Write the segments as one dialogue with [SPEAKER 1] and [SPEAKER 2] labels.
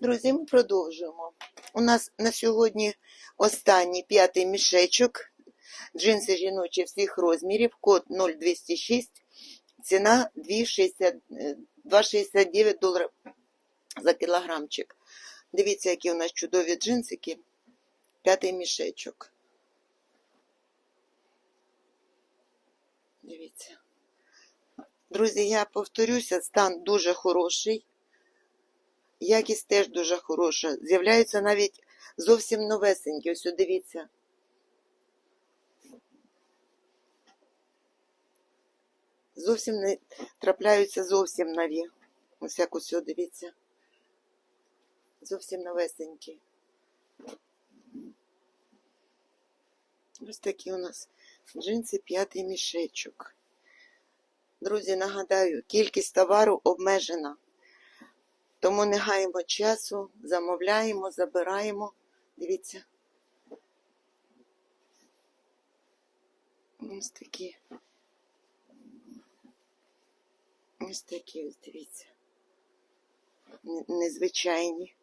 [SPEAKER 1] Друзі, ми продовжуємо. У нас на сьогодні останній п'ятий мішечок. Джинси жіночі всіх розмірів, код 0206, ціна 2,60 е, 2,69 доларів за кілограмчик. Дивіться, які у нас чудові джинсики. П'ятий мішечок. Дивіться. Друзі, я повторюся, стан дуже хороший. Якість теж дуже хороша. З'являються навіть зовсім новесенькі. Ось дивіться. Зовсім не трапляються зовсім нові. Ось як ось дивіться. Зовсім новесенькі. Ось такі у нас джинси п'ятий мішечок. Друзі, нагадаю, кількість товару обмежена. Тому не гаємо часу, замовляємо, забираємо. Дивіться. Ось такі. Ось такі ось дивіться. Незвичайні.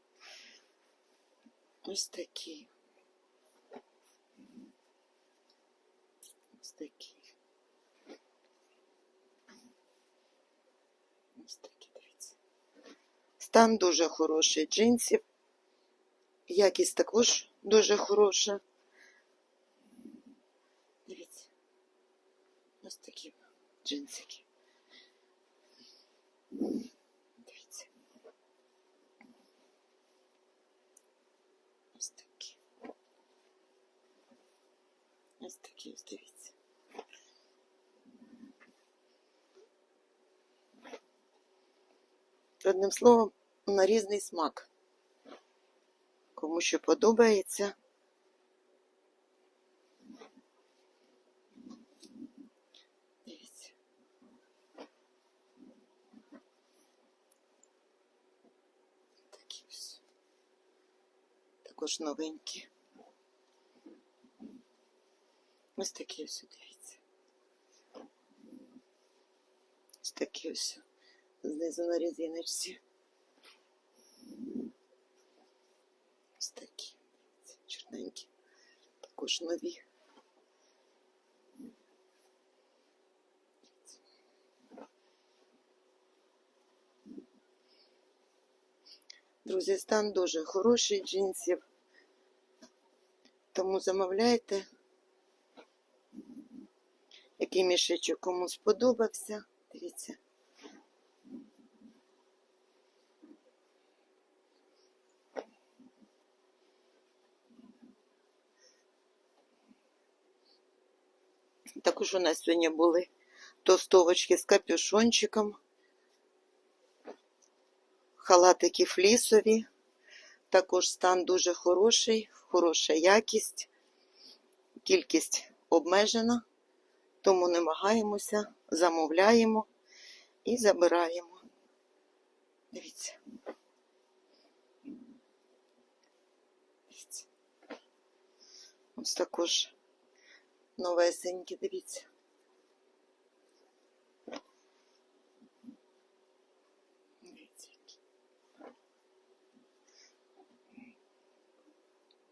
[SPEAKER 1] Ось такі. Ось такі. Ось такі, дивіться. Стан дуже хороший джинсів. Якість також дуже хороша. Дивіться. Ось такі джинсики. Дивіться. Ось такі. Ось такі, ось дивіться. Одним словом, на різний смак. Кому що подобається. Дивіться. Такі ось. Також новенькі. Ось такі ось, дивіться. Ось такі ось знизу на резиночці. Ось такі. Чорненькі. Також нові. Друзі, стан дуже хороший джинсів. Тому замовляйте. Який мішечок кому сподобався. Дивіться. Також у нас сьогодні були тостовочки з капюшончиком, халатики флісові. Також стан дуже хороший, хороша якість, кількість обмежена, тому намагаємося, замовляємо і забираємо. Дивіться. Ось також новесенькі, дивіться. Дивіться, які.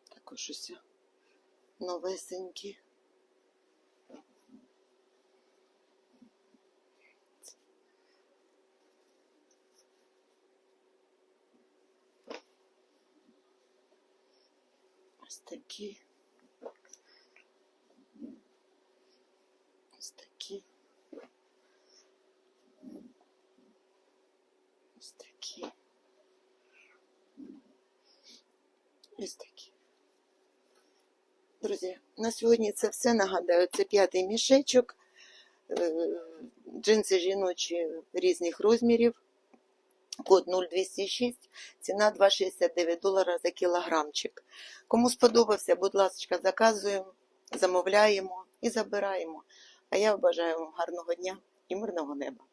[SPEAKER 1] Також ось новесенькі. Ось такі. Такі. Ось такі. Ось такі. Друзі, на сьогодні це все. Нагадаю, це п'ятий мішечок. Е, Джинси жіночі різних розмірів. Код 0206, ціна 2,69 долара за кілограмчик. Кому сподобався, будь ласка, заказуємо, замовляємо і забираємо. А я бажаю вам гарного дня і мирного неба.